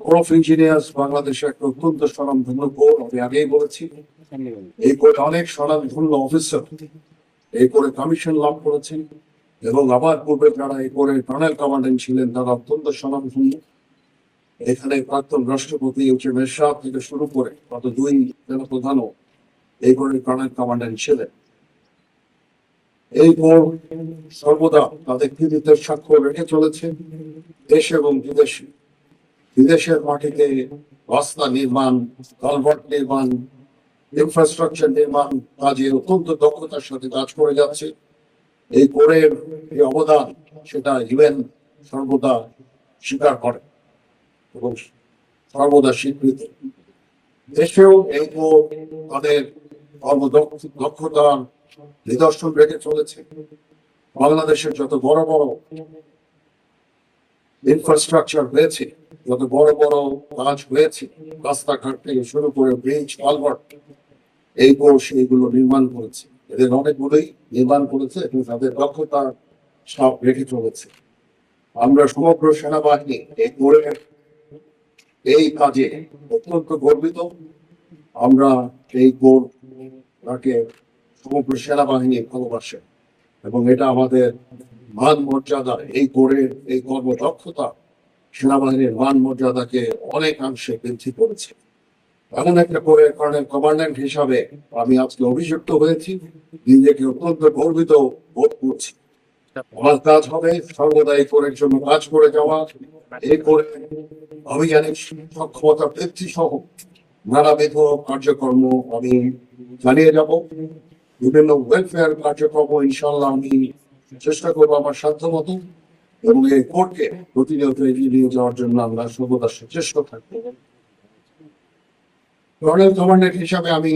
Core of engineers বাংলাদেশের একটা অত্যন্ত স্বনামধন্য কোর, আমি আগেই বলেছি। এই কোরে অনেক স্বনামধন্য অফিসার এই কোরে কমিশন লাভ করেছেন এবং আবার পূর্বে যারা এই কোরে টানেল কমান্ডেন্ট ছিলেন, তারা অত্যন্ত স্বনামধন্য। এখানে প্রাক্তন রাষ্ট্রপতি উচ্চ মেশা থেকে শুরু করে গত দুই প্রধানও এই কোরের টানেল কমান্ডেন্ট ছিলেন। এই কোর সর্বদা তাদের কৃতিত্বের স্বাক্ষর রেখে চলেছে। দেশ এবং বিদেশে বিদেশের মাটিতে রাস্তা নির্মাণ, কালভার্ট নির্মাণ ইনফ্রাস্ট্রাকচার নির্মাণ কাজে অত্যন্ত দক্ষতার সাথে কাজ করে যাচ্ছে। এই কোরের যে অবদান, সেটা ইউএন সর্বদা স্বীকার করে এবং সর্বদা স্বীকৃত। দেশেও এই কোর তাদের কর্মদক্ষতার নিদর্শন রেখে চলেছে। বাংলাদেশের যত বড় বড় ইনফ্রাস্ট্রাকচার হয়েছে, যত বড় বড় কাজ হয়েছে, রাস্তাঘাট থেকে শুরু করে ব্রিজ কালভার্ট এই কোর্স এইগুলো নির্মাণ করেছে। এদের অনেকগুলোই নির্মাণ করেছে এবং তাদের দক্ষতা সব রেখে চলেছে। আমরা সমগ্র সেনাবাহিনী এই কোরের এই কাজে অত্যন্ত গর্বিত। আমরা এই কোর সমগ্র সেনাবাহিনী ভালোবাসে এবং এটা আমাদের মান মর্যাদা এই কোরের এই কর্মদক্ষতা সেনাবাহিনীর মান মর্যাদাকে অনেকাংশে বৃদ্ধি করেছে। এমন একটা করে কর্নেল কমান্ড্যান্ট হিসাবে আমি আজকে অভিযুক্ত হয়েছি, নিজেকে অত্যন্ত গর্বিত বোধ করছি। আমার কাজ হবে সর্বদা এই কোরের জন্য কাজ করে যাওয়া, এই করে অভিযানিক সক্ষমতা বৃদ্ধি সহ নানাবিধ কার্যক্রম আমি চালিয়ে যাব। বিভিন্ন ওয়েলফেয়ার কার্যক্রম ইনশাল্লাহ আমি চেষ্টা করব আমার সাধ্য মতো এবং এই কোর্টকে প্রতিনিয়ত এগিয়ে নিয়ে যাওয়ার জন্য আমরা সর্বদা সচেষ্ট থাকব হিসাবে আমি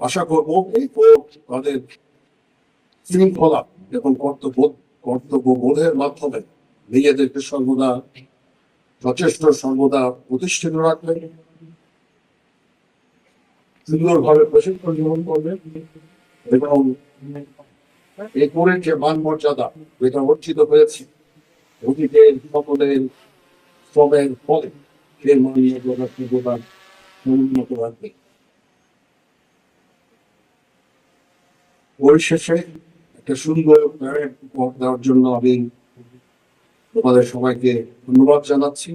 আশা করব এই তাদের শৃঙ্খলা এবং কর্তব্য কর্তব্য বোধের মাধ্যমে নিজেদেরকে সর্বদা যথেষ্ট, সর্বদা প্রতিষ্ঠিত রাখবে। সুন্দরভাবে প্রশিক্ষণ গ্রহণ করবে এবং এই যে মান মর্যাদা যেটা অর্জিত হয়েছে অতীতের সকলের শ্রমের ফলে সর্বদা উন্নত রাখবে পরিশেষে একটা সুন্দর দেওয়ার জন্য আমি তোমাদের সবাইকে ধন্যবাদ জানাচ্ছি।